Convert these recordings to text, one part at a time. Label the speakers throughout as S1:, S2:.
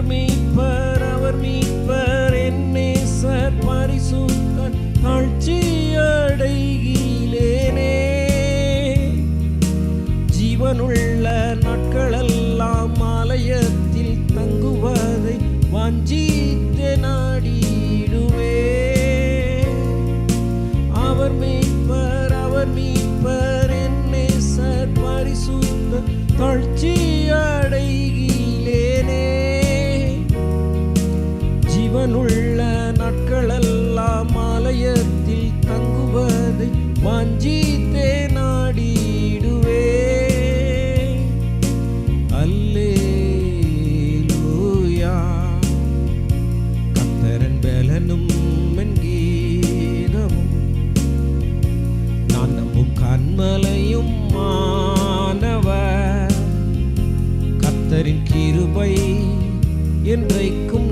S1: அவர் மீட்பர் அவர் மீட்பர். என் நேசர் பரிசுத்தன் தாழ்ச்சி. ശങ്കരൻ ബലനും ഗീതമും നാൻ നമ്പും കന്മലയും മാനവ കത്തരിൻ കിരുപൈ என்றைக்கும்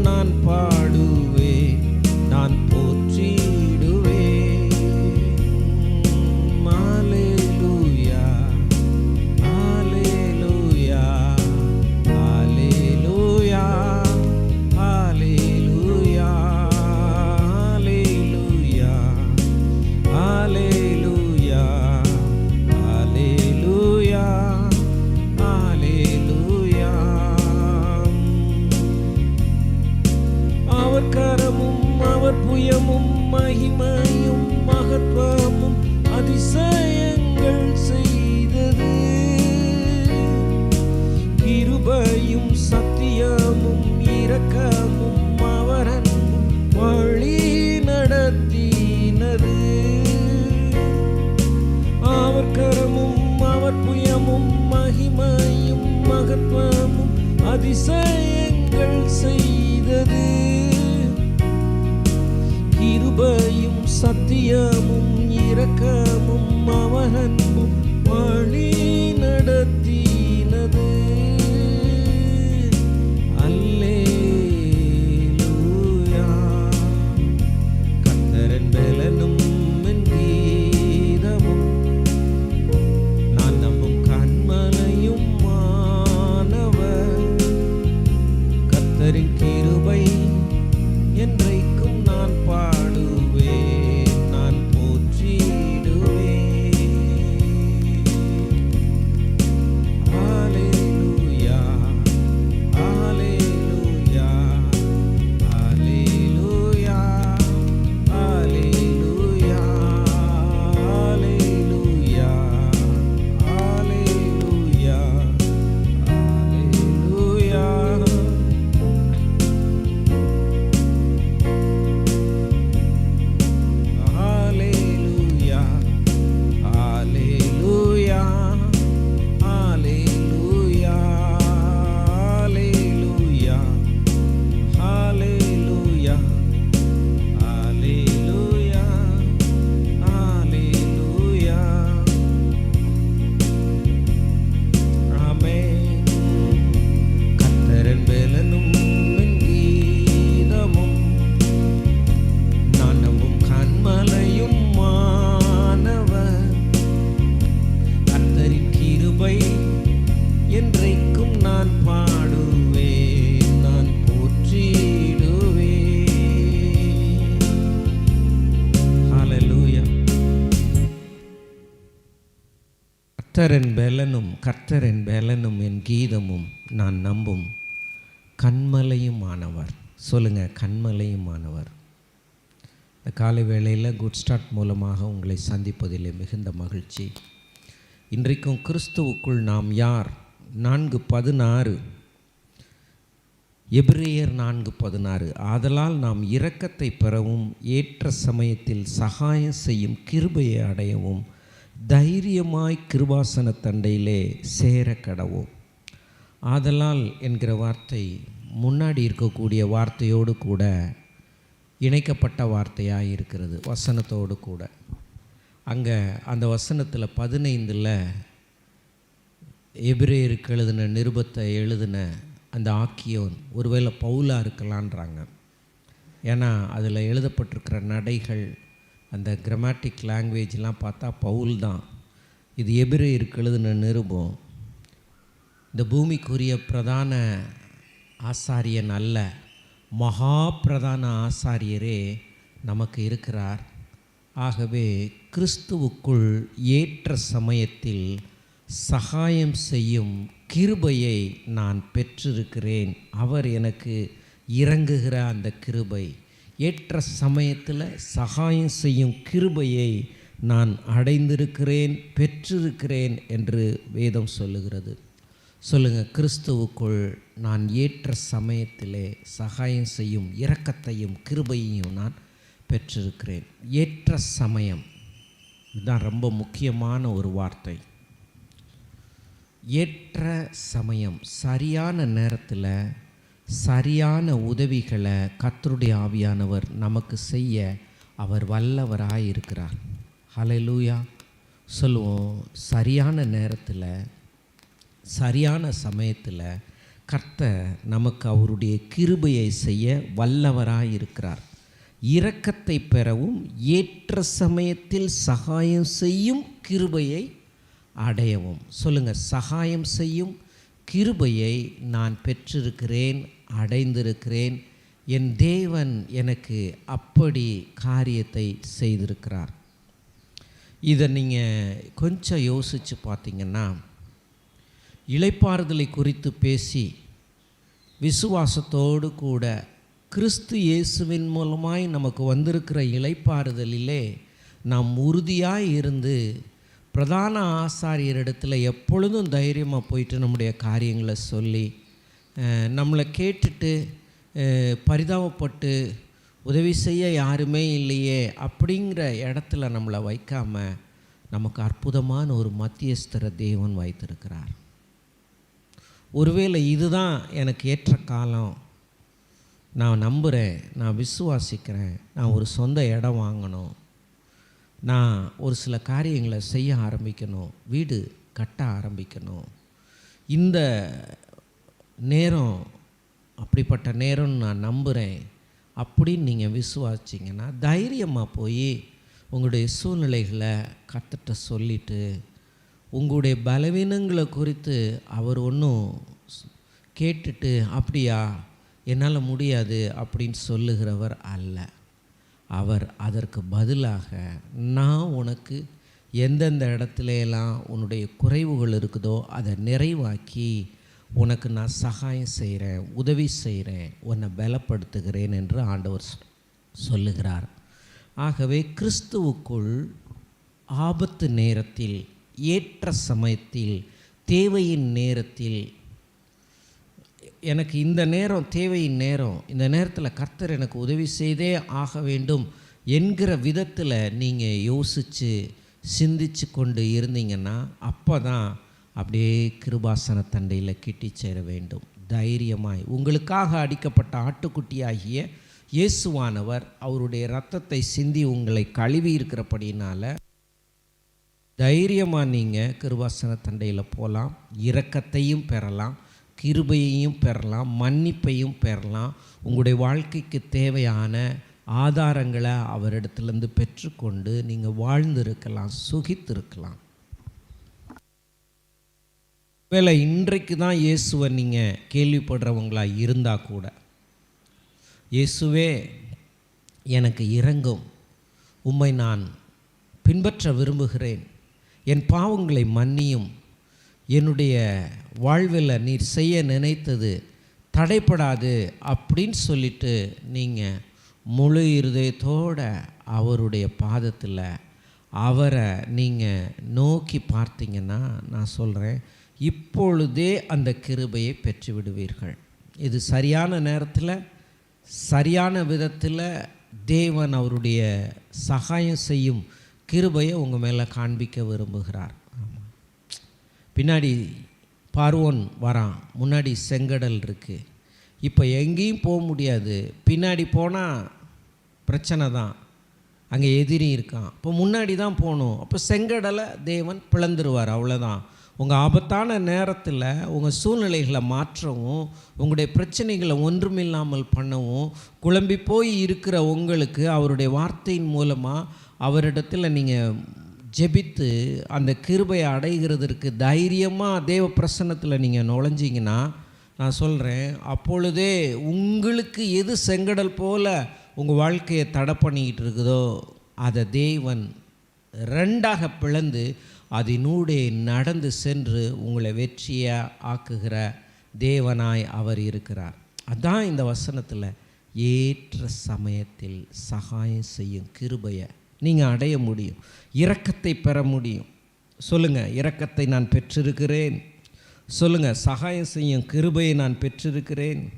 S1: கர்த்தரின் பலனும் கர்த்தரின் பலனும் என் கீதமும் நான் நம்பும். கண்மலையும் ஆனவர் சொல்லுங்கள் கண்மலையும் ஆனவர் இந்த காலை வேளையில் குட் ஸ்டார்ட் மூலமாக உங்களை சந்திப்பதில் மிகுந்த மகிழ்ச்சி. இன்றைக்கும் கிறிஸ்துவுக்குள் நாம் யார்? நான்கு பதினாறு. எபிரேயர் நான்கு பதினாறு. ஆதலால் நாம் இரக்கத்தை பெறவும் ஏற்ற சமயத்தில் சகாயம் செய்யும் கிருபையை அடையவும் தைரியமாய் கிருபாசன தண்டையிலே சேர கடவோம். ஆதலால் என்கிற வார்த்தை முன்னாடி இருக்கக்கூடிய வார்த்தையோடு கூட இணைக்கப்பட்ட வார்த்தையாக இருக்கிறது வசனத்தோடு கூட. அங்கே அந்த வசனத்தில் பதினைந்தில் எபிரேயருக்கு எழுதின நிருபத்தை எழுதின அந்த ஆக்கியோன் ஒருவேளை பவுலாக இருக்கலான்றாங்க. ஏன்னா அதில் எழுதப்பட்டிருக்கிற நடைகள் அந்த கிராமட்டிக் லாங்குவேஜ்லாம் பார்த்தா பவுல் தான். இது எபிரே இருக்கிறதுன்னு நிருபம். இந்த பூமிக்குரிய பிரதான ஆசாரியன் அல்ல மகா பிரதான ஆசாரியரே நமக்கு இருக்கிறார். ஆகவே கிறிஸ்துவுக்குள் ஏற்ற சமயத்தில் சகாயம் செய்யும் கிருபையை நான் பெற்றிருக்கிறேன். அவர் எனக்கு இறங்குகிற அந்த கிருபை. ஏற்ற சமயத்தில் சகாயம் செய்யும் கிருபையை நான் அடைந்திருக்கிறேன் பெற்றிருக்கிறேன் என்று வேதம் சொல்லுகிறது. சொல்லுங்கள் கிறிஸ்துவுக்குள் நான் ஏற்ற சமயத்திலே சகாயம் செய்யும் இரக்கத்தையும் கிருபையையும் நான் பெற்றிருக்கிறேன். ஏற்ற சமயம். இதுதான் ரொம்ப முக்கியமான ஒரு வார்த்தை. ஏற்ற சமயம். சரியான நேரத்தில் சரியான உதவிகளை கத்தருடைய ஆவியானவர் நமக்கு செய்ய அவர் வல்லவராக இருக்கிறார். ஹலலூயா சொல்லுவோம் சரியான நேரத்தில் சரியான சமயத்தில் கர்த்த நமக்கு அவருடைய கிருபையை செய்ய வல்லவராக இருக்கிறார். இரக்கத்தை பெறவும் ஏற்ற சமயத்தில் சகாயம் செய்யும் கிருபையை அடையவும். சொல்லுங்கள் சகாயம் செய்யும் கிருபையை நான் பெற்றிருக்கிறேன் அடைந்திருக்கிறேன். என் தேவன் எனக்கு அப்படி காரியத்தை செய்திருக்கிறார். இதை நீங்கள் கொஞ்சம் யோசித்து பார்த்தீங்கன்னா இழைப்பாறுதலை குறித்து பேசி விசுவாசத்தோடு கூட கிறிஸ்து இயேசுவின் மூலமாய் நமக்கு வந்திருக்கிற இழைப்பாறுதலிலே நாம் உறுதியாக இருந்து பிரதான ஆசாரியரிடத்தில் எப்பொழுதும் தைரியமாக போயிட்டு நம்முடைய காரியங்களை சொல்லி நம்மளை கேட்டுட்டு பரிதாபப்பட்டு உதவி செய்ய யாருமே இல்லையே அப்படிங்கிற இடத்துல நம்மளை வைக்காம நமக்கு அற்புதமான ஒரு மத்தியஸ்தர தேவன் வைத்திருக்கிறார். ஒருவேளை இதுதான் எனக்கு ஏற்ற காலம். நான் நம்புகிறேன் நான் விசுவாசிக்கிறேன் நான் ஒரு சொந்த இடம் வாங்கணும். நான் ஒரு சில காரியங்களை செய்ய ஆரம்பிக்கணும் வீடு கட்ட ஆரம்பிக்கணும். இந்த நேரம் அப்படிப்பட்ட நேரம்னு நான் நம்புகிறேன் அப்படின்னு நீங்கள் விசுவாச்சிங்கன்னா தைரியமாக போய் உங்களுடைய சூழ்நிலைகளை கற்றுட்ட சொல்லிவிட்டு உங்களுடைய பலவீனங்களை குறித்து அவர் ஒன்றும் கேட்டுட்டு அப்படியா? என்னால் முடியாது அப்படின்னு சொல்லுகிறவர் அல்ல. அவர் அதற்கு பதிலாக நான் உனக்கு எந்தெந்த இடத்துலலாம் உன்னுடைய குறைவுகள் இருக்குதோ அதை நிறைவாக்கி உனக்கு நான் சகாயம் செய்கிறேன் உதவி செய்கிறேன் உன்னை பலப்படுத்துகிறேன் என்று ஆண்டவர் சொல்லுகிறார். ஆகவே கிறிஸ்துவுக்குள் ஆபத்து நேரத்தில் ஏற்ற சமயத்தில் தேவையின் நேரத்தில் எனக்கு இந்த நேரம் தேவையின் நேரம் இந்த நேரத்தில் கர்த்தர் எனக்கு உதவி செய்தே ஆக வேண்டும் என்கிற விதத்தில் நீங்கள் யோசித்து சிந்திச்சு கொண்டு இருந்தீங்கன்னா அப்போ தான் அப்படியே கிருபாசன தண்டையில் கிட்டி சேர வேண்டும். தைரியமாய். உங்களுக்காக அடிக்கப்பட்ட ஆட்டுக்குட்டியாகிய இயேசுவானவர் அவருடைய ரத்தத்தை சிந்தி உங்களை கழுவி இருக்கிறபடினால தைரியமாக நீங்கள் கிருபாசன தண்டையில் போகலாம் இரக்கத்தையும் பெறலாம். கிருபையையும் பெறலாம். மன்னிப்பையும் பெறலாம். உங்களுடைய வாழ்க்கைக்கு தேவையான ஆதாரங்களை அவரிடத்துலேருந்து பெற்றுக்கொண்டு நீங்கள் வாழ்ந்திருக்கலாம் சுகித்திருக்கலாம். வேலை இன்றைக்கு தான் இயேசுவை நீங்கள் கேள்விப்படுறவங்களா இருந்தால் கூட இயேசுவே எனக்கு இறங்கும். உம்மை நான் பின்பற்ற விரும்புகிறேன். என் பாவங்களை மன்னியும். என்னுடைய வாழ்வில் நீர் செய்ய நினைத்தது தடைப்படாது அப்படின்னு சொல்லிட்டு நீங்கள் முழு இருதயத்தோட அவருடைய பாதத்தில் அவரை நீங்கள் நோக்கி பார்த்தீங்கன்னா நான் சொல்கிறேன் இப்பொழுதே அந்த கிருபையை பெற்று விடுவீர்கள் இது சரியான நேரத்தில் சரியான விதத்தில் தேவன் அவருடைய சகாயம் செய்யும் கிருபையை உங்கள் மேலே காண்பிக்க விரும்புகிறார். ஆமாம் பின்னாடி பார்வோன் வரான். முன்னாடி செங்கடல் இருக்குது இப்போ எங்கேயும் போக முடியாது. பின்னாடி போனால் பிரச்சனை தான். அங்கே எதிரி இருக்கான். இப்போ முன்னாடி தான் போகணும். அப்போ செங்கடலை தேவன் பிளந்துருவார். அவ்வளோதான் உங்கள் ஆபத்தான நேரத்தில் உங்கள் சூழ்நிலைகளை மாற்றவும் உங்களுடைய பிரச்சனைகளை ஒன்றுமில்லாமல் பண்ணவும் குழம்பி போய் இருக்கிற உங்களுக்கு அவருடைய வார்த்தையின் மூலமாக அவரிடத்தில் நீங்கள் ஜெபித்து அந்த கிருபையை அடைகிறதற்கு தைரியமாக தேவ பிரசன்னத்தில் நீங்கள் நுழைஞ்சிங்கன்னா நான் சொல்கிறேன் அப்பொழுதே உங்களுக்கு எது செங்கடல் போல உங்கள் வாழ்க்கையை தடை பண்ணிக்கிட்டு இருக்குதோ அதை தேவன் ரெண்டாக பிளந்து அதனூடே நடந்து சென்று உங்களை வெற்றியை ஆக்குகிற தேவனாய் அவர் இருக்கிறார். அதான் இந்த வசனத்தில் ஏற்ற சமயத்தில் சகாயம் செய்யும் கிருபையை நீங்கள் அடைய முடியும். இரக்கத்தை பெற முடியும். சொல்லுங்கள் இரக்கத்தை நான் பெற்றிருக்கிறேன். சொல்லுங்கள் சகாயம் செய்யும் கிருபையை நான் பெற்றிருக்கிறேன்.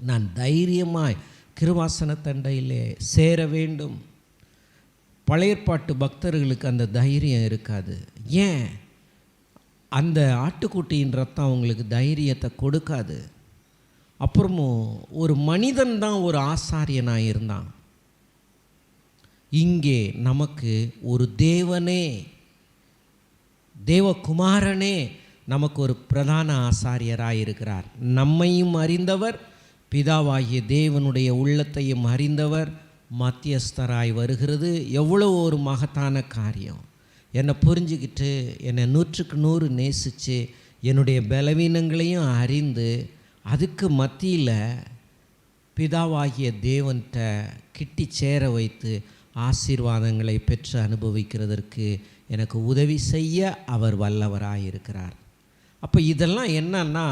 S1: நான் தைரியமாய் கிருவாசன தண்டையிலே சேர வேண்டும். பழையற்பாட்டு பக்தர்களுக்கு அந்த தைரியம் இருக்காது. ஏன்? அந்த ஆட்டுக்குட்டியின் ரத்தம் அவங்களுக்கு தைரியத்தை கொடுக்காது. அப்புறமும் ஒரு மனிதன் தான் ஒரு ஆசாரியனாக இருந்தான். இங்கே நமக்கு ஒரு தேவனே தேவகுமாரனே நமக்கு ஒரு பிரதான ஆசாரியராக இருக்கிறார். நம்மையும் அறிந்தவர் பிதாவாகிய தேவனுடைய உள்ளத்தையும் அறிந்தவர் மத்தியஸ்தராய் வருகிறது. எவ்வளோ ஒரு மகத்தான காரியம். என்னை புரிஞ்சுக்கிட்டு என்னை நூற்றுக்கு நூறு நேசித்து என்னுடைய பலவீனங்களையும் அறிந்து அதுக்கு மத்தியில் பிதாவாகிய தேவன்கிட்ட கிட்டி சேர வைத்து ஆசீர்வாதங்களை பெற்று அனுபவிக்கிறதற்கு எனக்கு உதவி செய்ய அவர் வல்லவராக இருக்கிறார் அப்போ இதெல்லாம் என்னன்னா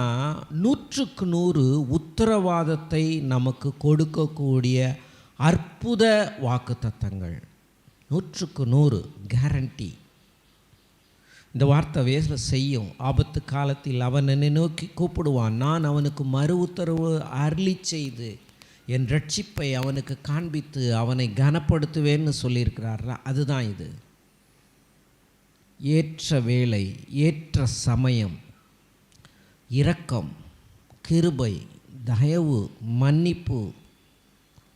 S1: நூற்றுக்கு நூறு உத்தரவாதத்தை நமக்கு கொடுக்கக்கூடிய அற்புத வாக்குத்தத்தங்கள். நூற்றுக்கு நூறு கேரண்டி இந்த வார்த்தை வேலை செய்யும். ஆபத்து காலத்தில் அவன் என்னை நோக்கி கூப்பிடுவான். நான் அவனுக்கு மறு உத்தரவு அருளி செய்து என் ரட்சிப்பை அவனுக்கு காண்பித்து அவனை கனப்படுத்துவேன்னு சொல்லியிருக்கிறார். அதுதான் இது. ஏற்ற வேலை ஏற்ற சமயம் இரக்கம் கிருபை தயவு மன்னிப்பு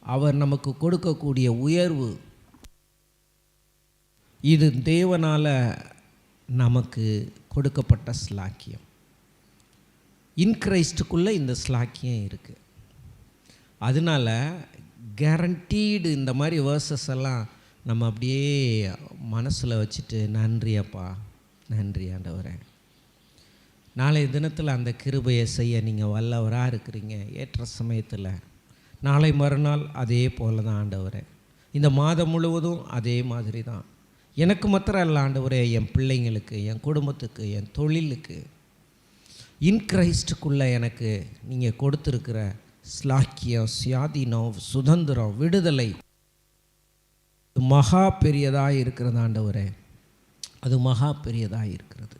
S1: அவர் நமக்கு கொடுக்கக்கூடிய உயர்வு. இது தேவனால் நமக்கு கொடுக்கப்பட்ட ஸ்லாக்கியம். இன்கிரைஸ்டுக்குள்ளே இந்த ஸ்லாக்கியம் இருக்குது அதனால் கேரண்டீடு இந்த மாதிரி வேர்சஸ் எல்லாம் நம்ம அப்படியே மனசில் வச்சுட்டு நன்றியப்பா நன்றி ஆண்டவரே. நாளைய தினத்தில் அந்த கிருபையை செய்ய நீங்கள் வல்லவராக இருக்கிறீங்க ஏற்ற சமயத்தில். நாளை மறுநாள் அதே போல தான் ஆண்டவரே. இந்த மாதம் முழுவதும் அதே மாதிரி தான் எனக்கு மாத்திரம் அல்ல ஆண்டவரே என் பிள்ளைங்களுக்கு என் குடும்பத்துக்கு என் தொழிலுக்கு. இன்கிரைஸ்டுக்குள்ளே எனக்கு நீங்கள் கொடுத்துருக்கிற ஸ்லாக்கியம் சுயாதீனம் சுதந்திரம் விடுதலை. மகா பெரியதாக இருக்கிறது ஆண்டவரே. அது மகா பெரியதாக இருக்கிறது.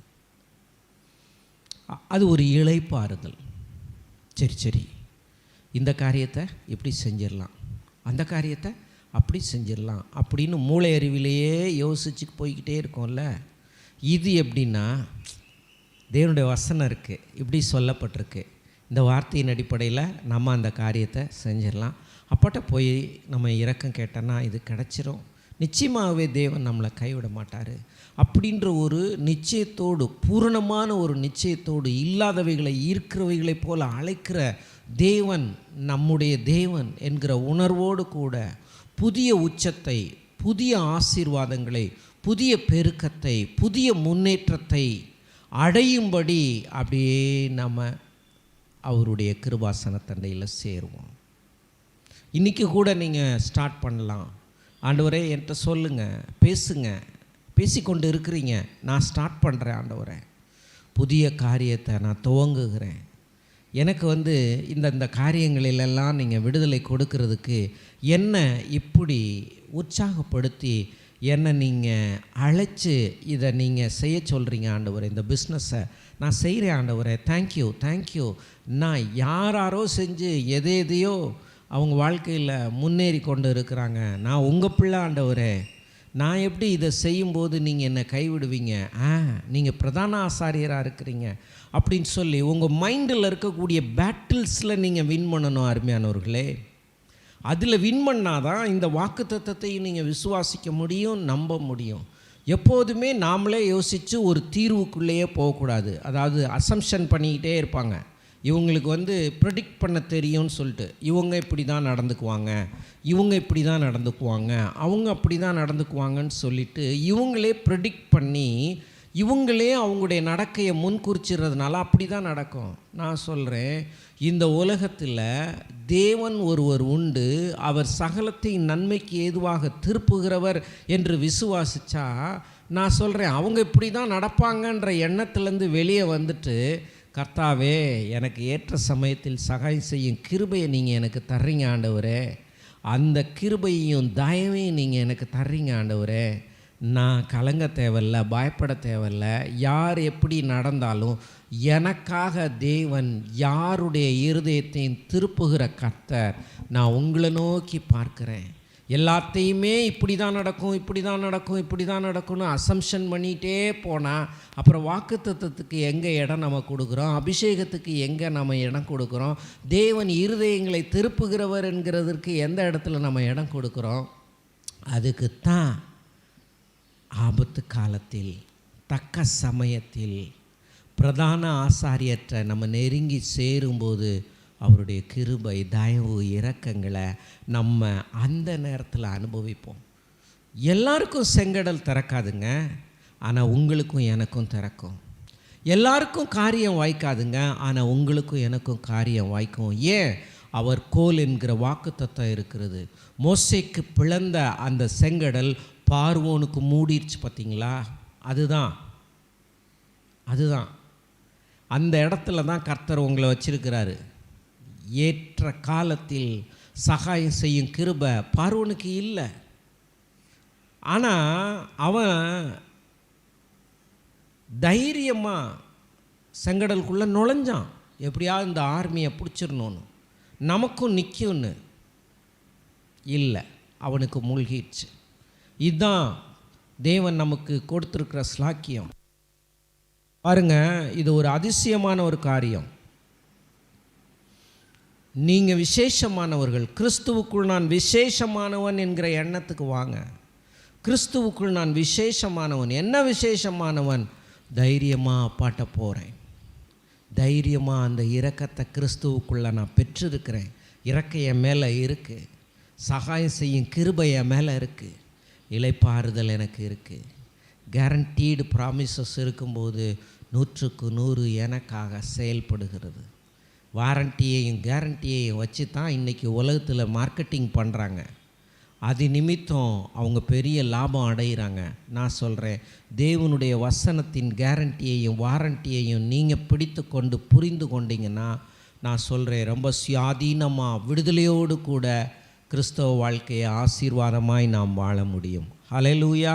S1: அது ஒரு இழைப்பாறுதல். சரி சரி. இந்த காரியத்தை எப்படி செஞ்சிடலாம். அந்த காரியத்தை அப்படி செஞ்சிடலாம் அப்படின்னு மூளை அறிவிலேயே யோசிச்சு போய்கிட்டே இருக்கோம்ல. இது எப்படின்னா தேவனுடைய வசனம் இருக்குது இப்படி சொல்லப்பட்டிருக்கு. இந்த வார்த்தையின் அடிப்படையில் நம்ம அந்த காரியத்தை செஞ்சிடலாம். அப்பட்ட போய் நம்ம இரக்கம் கேட்டோன்னா இது கிடச்சிரும். நிச்சயமாகவே தேவன் நம்மளை கைவிட மாட்டார். அப்படின்ற ஒரு நிச்சயத்தோடு பூரணமான ஒரு நிச்சயத்தோடு இல்லாதவைகளை ஈர்க்கிறவைகளைப் போல அழைக்கிற தேவன் நம்முடைய தேவன் என்கிற உணர்வோடு கூட புதிய உச்சத்தை புதிய ஆசீர்வாதங்களை புதிய பெருக்கத்தை புதிய முன்னேற்றத்தை அடையும்படி அப்படியே நம்ம அவருடைய கிருபாசன தண்டையில் சேருவோம். இன்றைக்கி கூட நீங்கள் ஸ்டார்ட் பண்ணலாம். ஆண்டவரே என்கிட்ட சொல்லுங்கள் பேசுங்க பேசிக்கொண்டு இருக்கிறீங்க. நான் ஸ்டார்ட் பண்ணுறேன் ஆண்டவரே. புதிய காரியத்தை நான் துவங்குகிறேன். எனக்கு வந்து இந்த இந்த காரியங்களிலெல்லாம் நீங்கள் விடுதலை கொடுக்கறதுக்கு என்ன இப்படி உற்சாகப்படுத்தி என்னை நீங்கள் அழைச்சி இதை நீங்கள் செய்ய சொல்கிறீங்க ஆண்டவரே. இந்த பிஸ்னஸை நான் செய்கிறேன் ஆண்டவரே. தேங்க்யூ தேங்க்யூ நான் யாராரோ செஞ்சு எதை எதையோ அவங்க வாழ்க்கையில் முன்னேறி கொண்டு இருக்கிறாங்க. நான் உங்கள் பிள்ளை ஆண்டவரே. நான் எப்படி இதை செய்யும்போது நீங்கள் என்னை கைவிடுவீங்க? ஆ நீங்கள் பிரதான ஆசாரியராக இருக்கிறீங்க. அப்படின்னு சொல்லி உங்கள் மைண்டில் இருக்கக்கூடிய பேட்டில்ஸில் நீங்கள் வின் பண்ணணும் அருமையானவர்களே. அதில் வின் பண்ணாதான் இந்த வாக்கு தத்தத்தையும் நீங்கள் விசுவாசிக்க முடியும் நம்ப முடியும். எப்போதுமே நாமளே யோசித்து ஒரு தீர்வுக்குள்ளேயே போகக்கூடாது. அதாவது அசம்ஷன் பண்ணிக்கிட்டே இருப்பாங்க. இவங்களுக்கு வந்து ப்ரெடிக்ட் பண்ண தெரியும்னு சொல்லிட்டு இவங்க இப்படி தான் நடந்துக்குவாங்க இவங்க இப்படி தான் நடந்துக்குவாங்க அவங்க அப்படி தான் நடந்துக்குவாங்கன்னு சொல்லிட்டு இவங்களே ப்ரெடிக்ட் பண்ணி இவங்களே அவங்களுடைய நடக்கையை முன்குறிச்சிடுறதுனால அப்படி தான் நடக்கும். நான் சொல்கிறேன் இந்த உலகத்தில் தேவன் ஒருவர் உண்டு அவர் சகலத்தை நன்மைக்கு ஏதுவாக திருப்புகிறவர் என்று விசுவாசிச்சா நான் சொல்கிறேன் அவங்க இப்படி தான் நடப்பாங்கன்ற எண்ணத்துலேருந்து வெளியே வந்துட்டு கர்த்தாவே எனக்கு ஏற்ற சமயத்தில் சகாயம் செய்யும் கிருபையை நீங்கள் எனக்கு தர்றீங்க ஆண்டவரே. அந்த கிருபையும் தயவையும் நீங்கள் எனக்கு தர்றீங்க ஆண்டவரே. நான் கலங்க தேவையில்ல பயப்பட தேவையில்ல. யார் எப்படி நடந்தாலும் எனக்காக தேவன் யாருடைய இருதயத்தையும் திருப்புகிற கர்த்தர் நான் உங்களை நோக்கி பார்க்குறேன். எல்லாத்தையுமே இப்படி தான் நடக்கும் இப்படி தான் நடக்கும் இப்படி தான் நடக்கும்னு அசம்ஷன் பண்ணிகிட்டே போனால் அப்புறம் வாக்குத்தத்துவத்துக்கு எங்கே இடம் நம்ம கொடுக்குறோம் அபிஷேகத்துக்கு எங்கே நம்ம இடம் கொடுக்குறோம் தேவன் இருதயங்களை திருப்புகிறவர் என்கிறதற்கு எந்த இடத்துல நம்ம இடம் கொடுக்குறோம்? அதுக்கு தான் ஆபத்து காலத்தில் தக்க சமயத்தில் பிரதான ஆசாரியற்ற நம்ம நெருங்கி சேரும்போது அவருடைய கிருபை தயவு இரக்கங்களை நம்ம அந்த நேரத்தில் அனுபவிப்போம். எல்லாருக்கும் செங்கடல் திறக்காதுங்க ஆனால் உங்களுக்கும் எனக்கும் திறக்கும். எல்லாருக்கும் காரியம் வாய்க்காதுங்க ஆனால் உங்களுக்கும் எனக்கும் காரியம் வாய்க்கும். ஏன்? அவர் கோல் என்கிற வாக்குத்தத்தம் இருக்கிறது. மோசைக்கு பிளந்த அந்த செங்கடல் பார்வோனுக்கு மூடிடுச்சு பார்த்தீங்களா அதுதான். அதுதான். அந்த இடத்துல தான் கர்த்தர் உங்களை வச்சிருக்கிறாரு. ஏற்ற காலத்தில் சகாயம் செய்யும் கிருப பார்வனுக்கு இல்லை. ஆனால் அவன் தைரியமாக செங்கடலுக்குள்ளே நுழைஞ்சான். எப்படியாவது இந்த ஆர்மியை பிடிச்சிடணும்னு. நமக்கும் நிற்கும்னு இல்லை அவனுக்கு மூழ்கிடுச்சு. இதுதான் தேவன் நமக்கு கொடுத்துருக்கிற ஸ்லாக்கியம் பாருங்க இது ஒரு அதிசயமான ஒரு காரியம். நீங்கள் விசேஷமானவர்கள் கிறிஸ்துவுக்குள் நான் விசேஷமானவன் என்கிற எண்ணத்துக்கு வாங்க. கிறிஸ்துவுக்குள் நான் விசேஷமானவன். என்ன விசேஷமானவன்? தைரியமாக பாட்ட போகிறேன் தைரியமாக அந்த இரக்கத்தை கிறிஸ்துவுக்குள்ளே நான் பெற்றிருக்கிறேன். இறக்க என் மேலே இருக்குது சகாயம் செய்யும் கிருபை என் மேலே இருக்குது இலைப்பாறுதல் எனக்கு இருக்குது கேரண்டீடு ப்ராமிசஸ் இருக்கும்போது நூற்றுக்கு நூறு எனக்காக செயல்படுகிறது. வாரண்டியையும் கேரண்டியையும் வச்சு தான் இன்றைக்கி உலகத்தில் மார்க்கெட்டிங் பண்ணுறாங்க அது நிமித்தம் அவங்க பெரிய லாபம் அடைகிறாங்க நான் சொல்கிறேன் தேவனுடைய வசனத்தின் கேரண்டியையும் வாரண்டியையும் நீங்கள் பிடித்து கொண்டு புரிந்து கொண்டீங்கன்னா நான் சொல்கிறேன் ரொம்ப சுயாதீனமாக விடுதலையோடு கூட கிறிஸ்தவ வாழ்க்கையை ஆசீர்வாதமாய் நாம் வாழ முடியும். ஹalleluya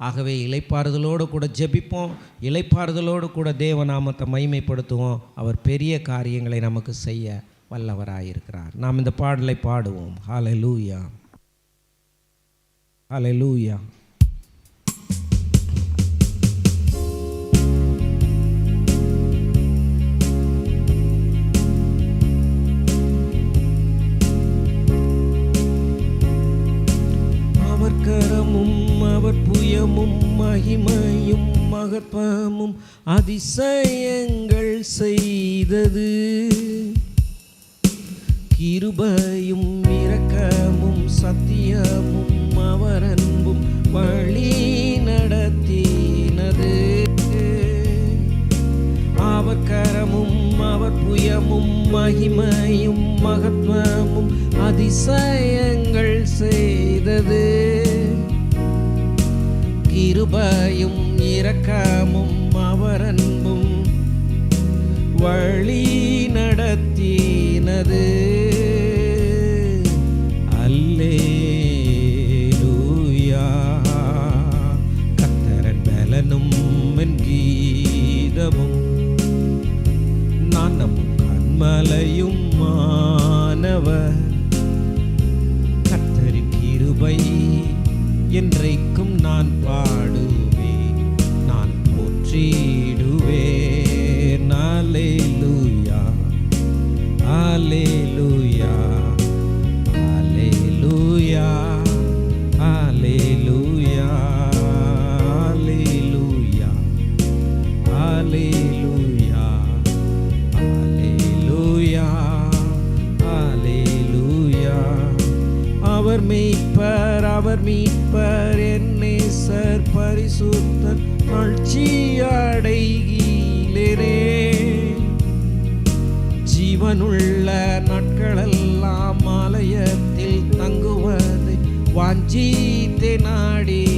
S1: ஆகவே இலைப்பாறுதலோடு கூட ஜெபிப்போம். இலைப்பாறுதலோடு கூட தேவநாமத்தை மைமைப்படுத்துவோம் அவர் பெரிய காரியங்களை நமக்கு செய்ய வல்லவராயிருக்கிறார். நாம் இந்த பாடலை பாடுவோம். ஹalleluya ஹalleluya லூயா அவர் புயமும் மகிமையும் மகத்வமும் அதிசயங்கள் செய்தது. கிருபையும் இரக்கமும் சத்தியமும் அவரன்பும் வழி நடத்தினது. அவர் கரமும் அவர் புயமும் மகிமையும் மகத்வமும் அதிசயங்கள் செய்தது. கிருபையும் இரக்கமும் அவர் அன்பும் வழி நடத்தினது. நாட்களெல்லாம் ஆலயத்தில் தங்குவது. வாஞ்சித்தே நாடி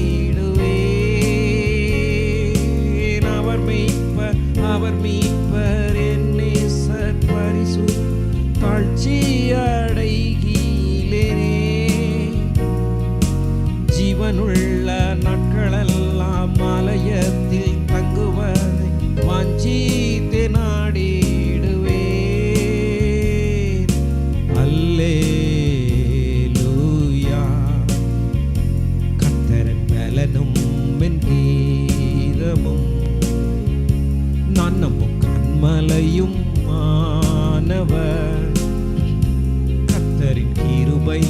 S1: கண்மலையும் மாணவர். கத்தரின் கிருபை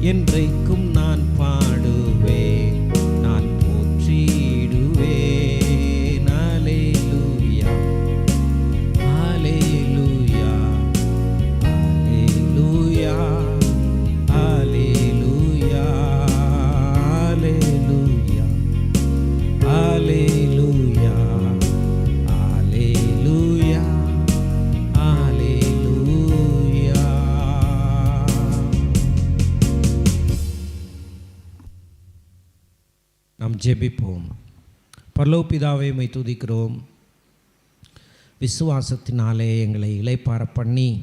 S1: என்றைக்கும் ஜெபிப்போம். பரலோபிதாவை மை துதிக்கிறோம். விசுவாசத்தினாலே எங்களை இளைப்பார பண்ணி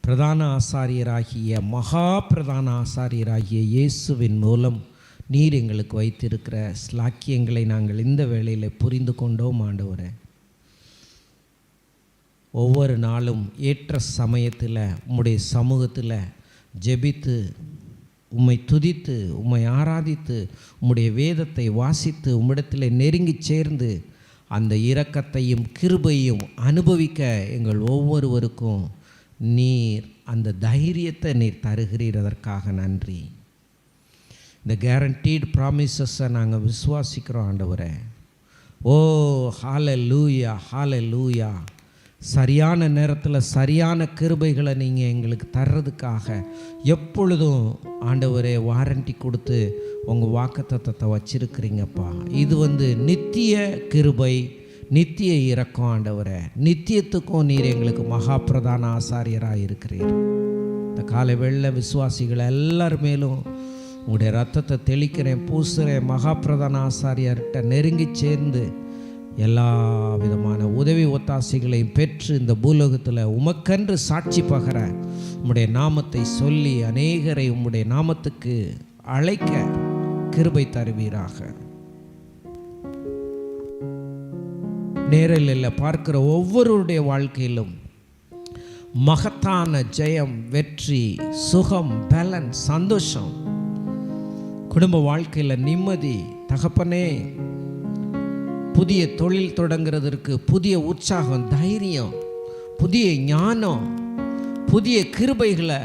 S1: பிரதான ஆசாரியராகிய மகா பிரதான ஆசாரியராகிய இயேசுவின் மூலம் நீர் எங்களுக்கு வைத்திருக்கிற ஸ்லாக்கியங்களை நாங்கள் இந்த வேளையில் புரிந்து கொண்டோம் ஆண்டவரே. ஒவ்வொரு நாளும் ஏற்ற சமயத்தில் உம்முடைய சமூகத்தில் ஜெபித்து உம்மை துதித்து உம்மை ஆராதித்து உம்முடைய வேதத்தை வாசித்து உம்மிடத்தில் நெருங்கி சேர்ந்து அந்த இரக்கத்தையும் கிருபையும் அனுபவிக்க எங்கள் ஒவ்வொருவருக்கும் நீர் அந்த தைரியத்தை நீர் தருகிறீரதற்காக நன்றி. இந்த கேரண்டீடு ப்ராமிசஸை நாங்கள் விசுவாசிக்கிறோம் ஆண்டவரை. ஓ ஹால லூயா ஹால லூயா சரியான நேரத்தில் சரியான கிருபைகளை நீங்கள் எங்களுக்கு தர்றதுக்காக எப்பொழுதும் ஆண்டவரே வாரண்டி கொடுத்து உங்கள் வாக்குத்தத்தை வச்சுருக்கிறீங்கப்பா. இது வந்து நித்திய கிருபை நித்திய இறக்கம் ஆண்டவரை. நித்தியத்துக்கும் நீர் எங்களுக்கு மகா பிரதான ஆசாரியராக இருக்கிறீர். இந்த காலை வெள்ள விசுவாசிகள் எல்லார் மேலும் உங்களுடைய ரத்தத்தை தெளிக்கிறேன் பூசுகிறேன் மகா பிரதான ஆசாரியர்கிட்ட நெருங்கி சேர்ந்து எல்லா விதமான உதவி ஒத்தாசைகளையும் பெற்று இந்த பூலோகத்தில் உமக்கென்று சாட்சி பகர உம்முடைய நாமத்தை சொல்லி அநேகரை உம்முடைய நாமத்துக்கு அழைக்க கிருபை தருவீராக. நேரில் பார்க்கிற ஒவ்வொருவருடைய வாழ்க்கையிலும் மகத்தான ஜெயம் வெற்றி சுகம் பலன் சந்தோஷம் குடும்ப வாழ்க்கையில் நிம்மதி தகப்பனே புதிய தொழில் தொடங்குறதற்கு புதிய உற்சாகம் தைரியம் புதிய ஞானம் புதிய கிருபைகளை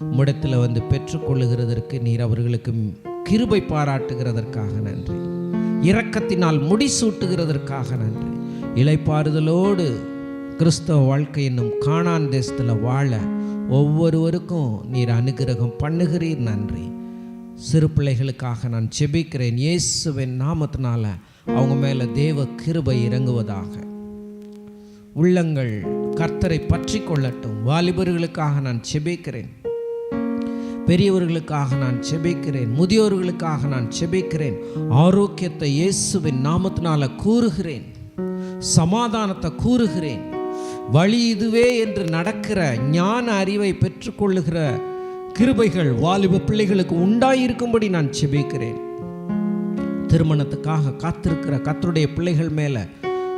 S1: உம்மிடத்தில் வந்து பெற்றுக்கொள்ளுகிறதற்கு நீர் அவர்களுக்கு கிருபை பாராட்டுகிறதற்காக நன்றி. இரக்கத்தினால் முடிசூட்டுகிறதற்காக நன்றி. இளைப்பாறுதலோடு கிறிஸ்தவ வாழ்க்கை என்னும் காணான் தேசத்தில் வாழ ஒவ்வொருவருக்கும் நீர் அனுகிரகம் பண்ணுகிறீர் நன்றி. சிறு பிள்ளைகளுக்காக நான் செபிக்கிறேன் இயேசுவின் நாமத்தினால அவங்க மேலே தேவ கிருபை இறங்குவதாக. உள்ளங்கள் கர்த்தரை பற்றி கொள்ளட்டும். வாலிபர்களுக்காக நான் செபிக்கிறேன். பெரியவர்களுக்காக நான் செபிக்கிறேன். முதியோர்களுக்காக நான் செபிக்கிறேன். ஆரோக்கியத்தை இயேசுவின் நாமத்தினால கூறுகிறேன். சமாதானத்தை கூறுகிறேன். வழி இதுவே என்று நடக்கிற ஞான அறிவை பெற்றுக்கொள்ளுகிற கிருபைகள் வாலிப பிள்ளைகளுக்கு உண்டாயிருக்கும்படி நான் செபிக்கிறேன். திருமணத்துக்காக காத்திருக்கிற கத்தருடைய பிள்ளைகள் மேலே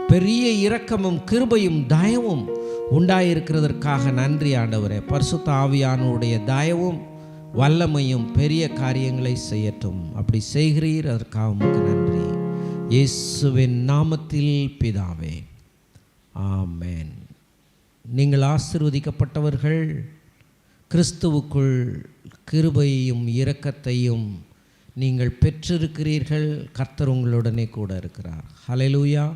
S1: பெரிய இரக்கமும் கிருபையும் தயவும் உண்டாயிருக்கிறதற்காக நன்றி ஆண்டவரே. பரிசுத்த ஆவியானுடைய தயவும் வல்லமையும் பெரிய காரியங்களை செய்யட்டும். அப்படி செய்கிறீர் அதற்காக உமக்கு நன்றி. இயேசுவின் நாமத்தில் பிதாவே. ஆமென். நீங்கள் ஆசிர்வதிக்கப்பட்டவர்கள் கிறிஸ்துவுக்குள் கிருபையையும் இரக்கத்தையும் நீங்கள் பெற்றிருக்கிறீர்கள். கர்த்தர் உங்களுடனே கூட இருக்கிறார். ஹலெலூயா